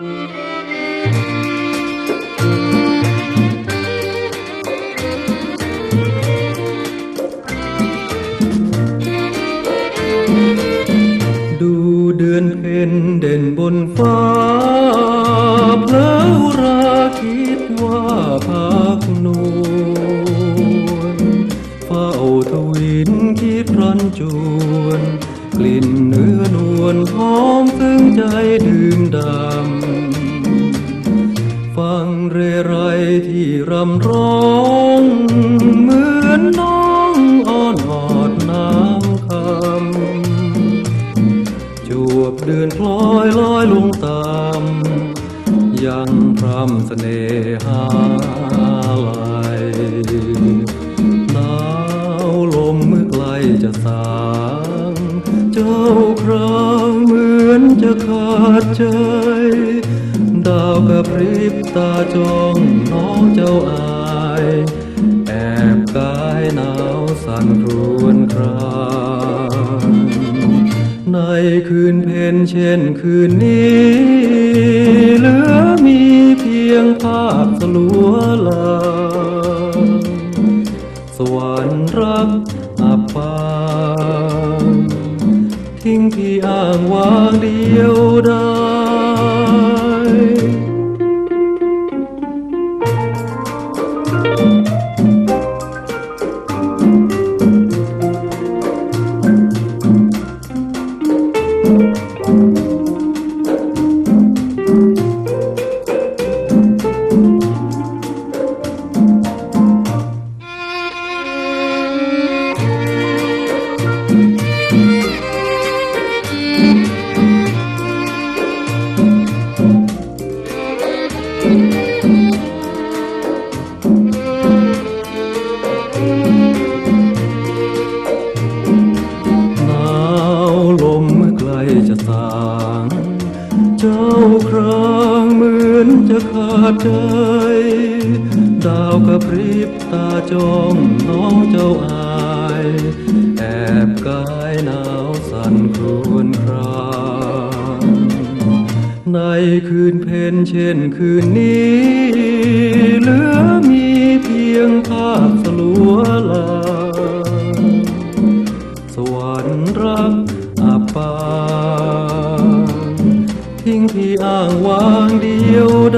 ดูเดือนเพ็ญเด่นบนฟ้าเพลอราคิดว่าพักนวลเฝ้าทวินคิดรันจวน กลิ่นเนื้อนวลหอมซึ้งใจดื่มดำ ฟังเรไรที่รำร้อง เหมือนน้องอ้อนหอดน้ำคำจวบเดือนคล้อยลอยลงตาม ยังพรำเสน่หาลายหนาวลมเมื่อไกลจะสางเจ้าคราเหมือนจะขาดใจ ดาวกระพริบตาจ้องน้องเจ้าอาย แอบกายหนาวสั่นครวญครางในคืนเพ็ญเช่นคืนนี้ เหลือมีเพียงภาพสลัวลางสวรรค์รักอับปางทิ้งพี่อ้างวางเดียวดา ยห ใจ ดาวกระพริบตาจ้องน้องเจ้าอาย แอบกายหนาวสั่นครวญครางในคืนเพ็ญเช่นคืนนี้ linh thì àng hoàng đi yêu